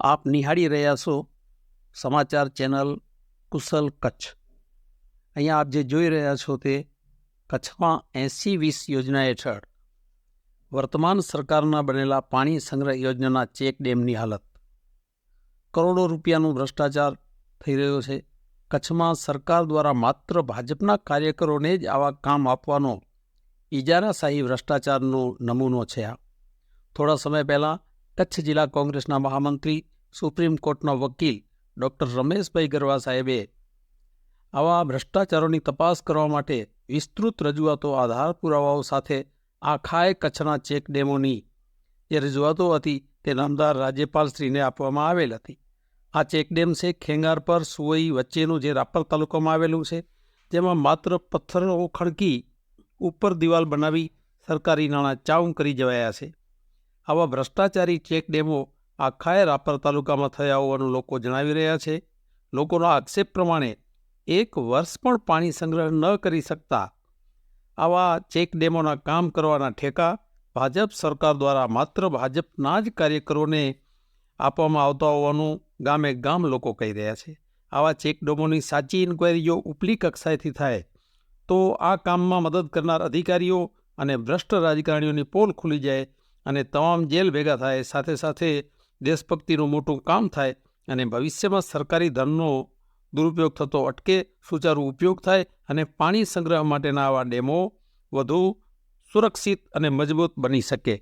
આપ નિહાળી રહ્યા છો સમાચાર ચેનલ કુશલ કચ્છ. અહીંયા આપ જે જોઈ રહ્યા છો તે કચ્છમાં એંસી વીસ યોજના હેઠળ વર્તમાન સરકારના બનેલા પાણી સંગ્રહ યોજનાના ચેક ડેમની હાલત. કરોડો રૂપિયાનું ભ્રષ્ટાચાર થઈ રહ્યો છે. કચ્છમાં સરકાર દ્વારા માત્ર ભાજપના કાર્યકરોને જ આવા કામ આપવાનો ઇજારાશાહી ભ્રષ્ટાચારનો નમૂનો છે આ. થોડા સમય પહેલાં કચ્છ જિલ્લા કોંગ્રેસના મહામંત્રી, સુપ્રીમ કોર્ટના વકીલ ડૉક્ટર રમેશભાઈ ગરવા સાહેબે આવા ભ્રષ્ટાચારોની તપાસ કરવા માટે વિસ્તૃત રજૂઆતો આધાર પુરાવાઓ સાથે આખાએ કચ્છના ચેક ડેમોની જે રજૂઆતો હતી તે નામદાર રાજ્યપાલશ્રીને આપવામાં આવેલ હતી. આ ચેકડેમ છે ખેંગાર પર સુવઈ વચ્ચેનું જે રાપર તાલુકામાં આવેલું છે, જેમાં માત્ર પથ્થરો ખડકી ઉપર દિવાલ બનાવી સરકારી નાણાં ચાઉં કરી જવાયા છે. આવા ભ્રષ્ટાચારી ચેક ડેમો આખાએ રાપર તાલુકામાં થયા હોવાનું લોકો જણાવી રહ્યા છે. લોકોના આક્ષેપ પ્રમાણે એક વર્ષ પણ પાણી સંગ્રહ ન કરી શકતા. આવા ચેકડેમોના કામ કરવાના ઠેકા ભાજપ સરકાર દ્વારા માત્ર ભાજપના જ કાર્યકરોને આપવામાં આવતા હોવાનું ગામે ગામ લોકો કહી રહ્યા છે. આવા ચેકડેમોની સાચી ઇન્ક્વાયરીઓ ઉપલી કક્ષાએથી થાય તો આ કામમાં મદદ કરનાર અધિકારીઓ અને ભ્રષ્ટ રાજકારણીઓની પોલ ખુલી જાય અને તમામ જેલ ભેગા થાય, સાથે સાથે દેશભક્તિનું મોટું કામ થાય અને ભવિષ્યમાં સરકારી ધનનો દુરુપયોગ થતો અટકે, સુચારુ ઉપયોગ થાય અને પાણી સંગ્રહ માટેના આવા ડેમો વધુ સુરક્ષિત અને મજબૂત બની શકે.